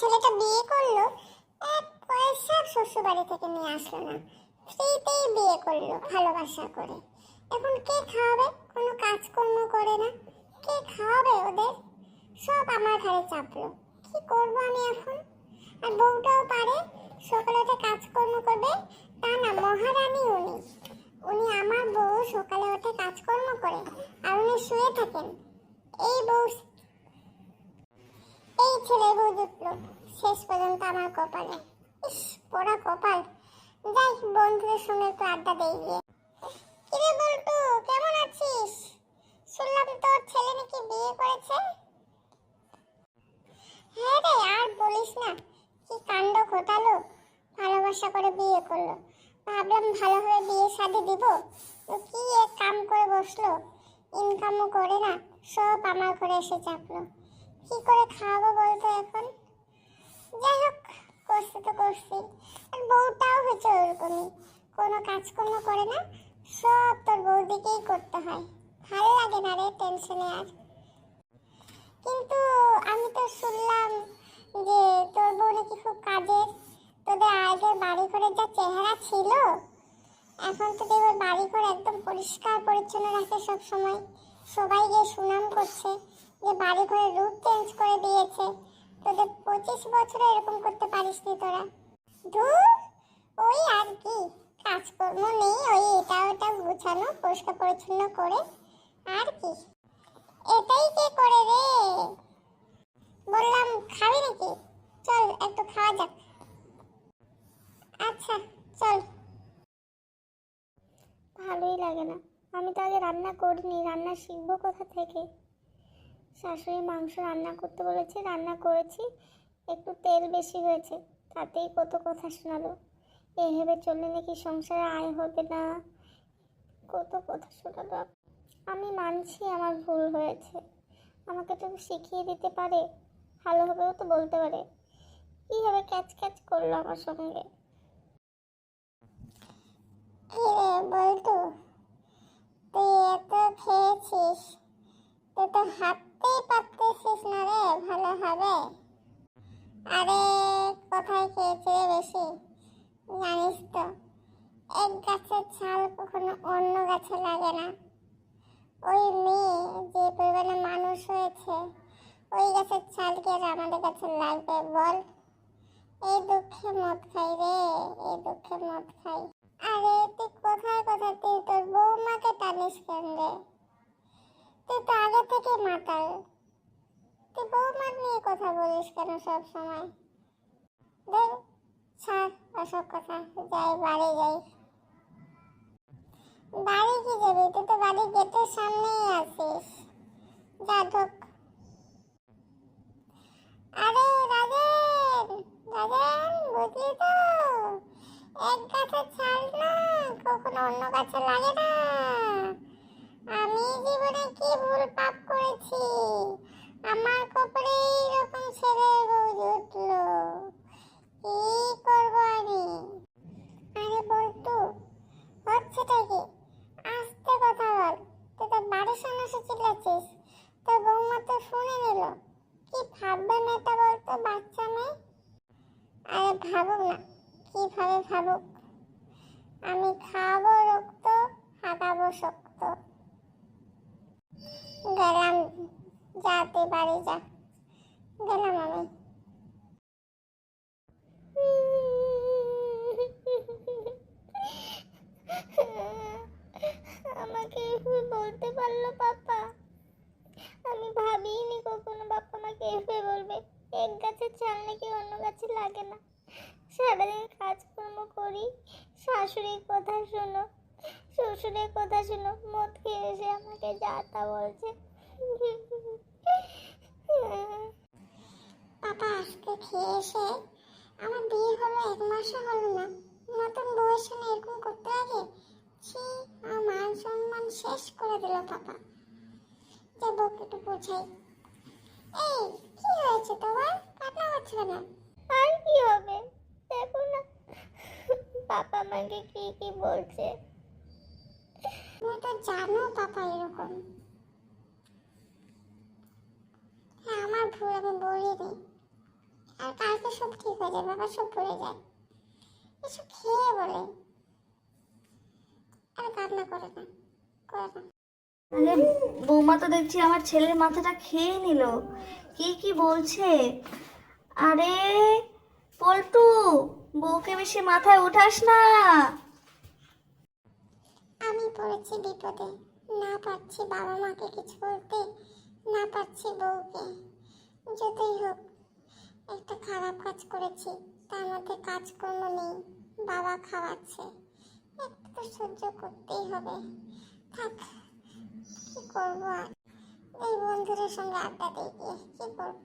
ছেলেটা বিয়ে করল, এক পয়সা শ্বশুর বাড়ি থেকে নিয়ে আসলো না। ফ্রিতেই বিয়ে করল ভালোবাসা করে। এখন কে খাওয়াবে? কোনো কাজকর্ম করে না। কে খাওয়াবে ওদের? সব আমার ঘরে চাপলো। কি করব আমি এখন? আর বউটাও পারে, সকালে উঠে কাজকর্ম করবে, তা না, মহারানী উনি। উনি আমার বউ সকালে উঠে কাজকর্ম করে, আর উনি শুয়ে থাকেন। এই বউ এই ছেলে বউ জুটলো শেষ পর্যন্ত আমার কপালে। ইস, পোড়া কপাল। যাই, বন্ধুদের সঙ্গে একটু আড্ডা দেই গিয়ে। কিরে বলটু, কেমন আছিস? শুনলাম তোর ছেলে নাকি বিয়ে করেছে। হ্যাঁ রে, আর বলিস না, কি কাণ্ড ঘটালো। ভালোবাসা করে বিয়ে করল। ভাবলাম ভালোভাবে বিয়ে শাদি দিব। তো কি এক কাম করে বসল। ইনকামও করে না, সব আমার ঘরে এসে চাপলো। কি করে খাওয়াবো বলতো এখন? যাই হোক, করছি তো করছি। আর বউটাও হচ্ছে ওরকমই। কোনো কাজকর্ম করে না, সব তোর বৌদিকেই করতে হয়। ভালো লাগে না রে টেনশনে আর। কিন্তু আমি তো শুনলাম যে তোর বউ নাকি খুব কাজের। তোদের আগের বাড়ি ঘরের যা চেহারা ছিল, এখন তো দেখবে বাড়ি ঘর একদম পরিষ্কার পরিচ্ছন্ন রাখে সব সময় সবাই গিয়ে সুনাম করছে। যে বাড়ি ঘরের রূপ চেঞ্জ করে দিয়েছে। তোদের পঁচিশ বছরে এরকম করতে পারিস নি তোরা। ধুর, ওই আর কি, কাজকর্ম নেই, ওই এটা ওটা গুছানো, পরিষ্কার পরিচ্ছন্ন করে, আর কি। এটাই কে করে রে? বললাম, খাবি নাকি? চল, একটু খাওয়া যাক। আচ্ছা চল। ভালোই লাগে না। আমি তো আগে রান্না করিনি, রান্না শিখব কোথা থেকে? শাশুড়ি মাংস রান্না করতে বলেছে, রান্না করেছি। একটু তেল বেশি হয়েছে, তাতেই কত কথা শোনালো। এই ভেবে চললে নাকি সংসারে আয় হবে না। কত কথা শোনালো। আমি মানছি আমার ভুল হয়েছে। আমাকে তো শিখিয়ে দিতে পারে ভালোভাবেও তো বলতে পারে। কীভাবে ক্যাচ ক্যাচ করল আমার সঙ্গে কি রে বলতু তুই এত খেয়েছিস তুই তো হাঁটতেই পারতেছিস না রে ভালো হবে আরে কোথায় খেয়েছি বেশি? জানিস তো, এক গাছের ছাল কখনো অন্য গাছে লাগে না। ওই মেয়ে যে পরিমাণে মানুষ হয়েছে, ওই গাছের ছাল কি আর আমাদের কাছে লাগবে বল? এই দুঃখে মদ খাই রে, এই দুঃখে মদ খাই। আরে তুই কোথায় কোথায়? তুই তোর বৌমাকে টানিস কেন রে? তুই তো আগে থেকে মাতাল। তুই বৌমার নিয়ে কথা বলিস কেন সব সময় ছাড় ওসব কথা। যাই, বাড়ি যাই। বাড়ি কি যাবি? তো বাড়ি গেটের সামনেই আছিস। যা ঢোক আরে, রাজেন রাজেন, বুঝলি তো? না, কখনো অন্য গাছে লাগে না। আমি জীবনে কি ভুল পাপ করেছি আমার কপালে এরকম ছেলে বউ জুটলো কি করব আমি আরে বলতু হচ্ছেটা কি আস্তে কথা বল তুই তো বাড়ির সামনে এসে চিল্লাচ্ছিস তোর বৌমা তো শুনে নিল কি ভাববে মেয়েটা বলতো বাচ্চা মেয়ে আরে ভাবুক না কীভাবে ভাবুক আমি খাব রক্ত, হাঁটাবো শক্ত। গেলাম, যাতে বাড়ি যা। গেলাম আমি। আমাকে এভাবে বলতে পারল পাপা। আমি ভাবিনি কখনো বাপ্পা আমাকে এভাবে বলবে। এক গাছের চাল নাকি অন্য গাছে লাগে না। সারাদিন কাজকর্ম করি। শাশুড়ির কথা শোনো শ্বশুরের কথা শোনো মদ খেয়ে এসে আমাকে যা তা বলছে। পাপা আজকে খেয়ে এসে আমার বিয়ে হলো এক মাসও হলো না। নতুন বউয়ের সঙ্গে এরকম করতে লাগে? ছি আমার মান সম্মান শেষ করে দিল পাপা যে বউকে একটু বোঝাই। এই কি হয়েছে তোমার? কান্না হচ্ছে কেন? আর কি হবে? দেখো না। পাপা আমাকে কি কি বলছে? তুমি তো জানো পাপা এরকম। হ্যাঁ আমার ভুল আমি বলিনি। আর কালকে সব ঠিক হয়ে যায় বাবা সব ভুলে যায়। এসব খেয়ে বলে। আর কান্না করে না করে না। আরে বৌমা তো দেখছি আমার ছেলের মাথাটা খেয়ে নিল। কি কি বলছে? আরে পল্টু, বউকে বেশি মাথায় উঠাস না। আমি পড়েছি বিপদে, না পারছি বাবা মাকে কিছু বলতে, না পারছি বউকে। যতই হোক, একটা খারাপ কাজ করেছি, তার মধ্যে কাজকর্ম নেই, বাবা খাওয়াচ্ছে। একটু তো সহ্য করতেই হবে। থাক, কি করব আর? এই বন্ধুদের সঙ্গে আড্ডা দিয়ে কি করব?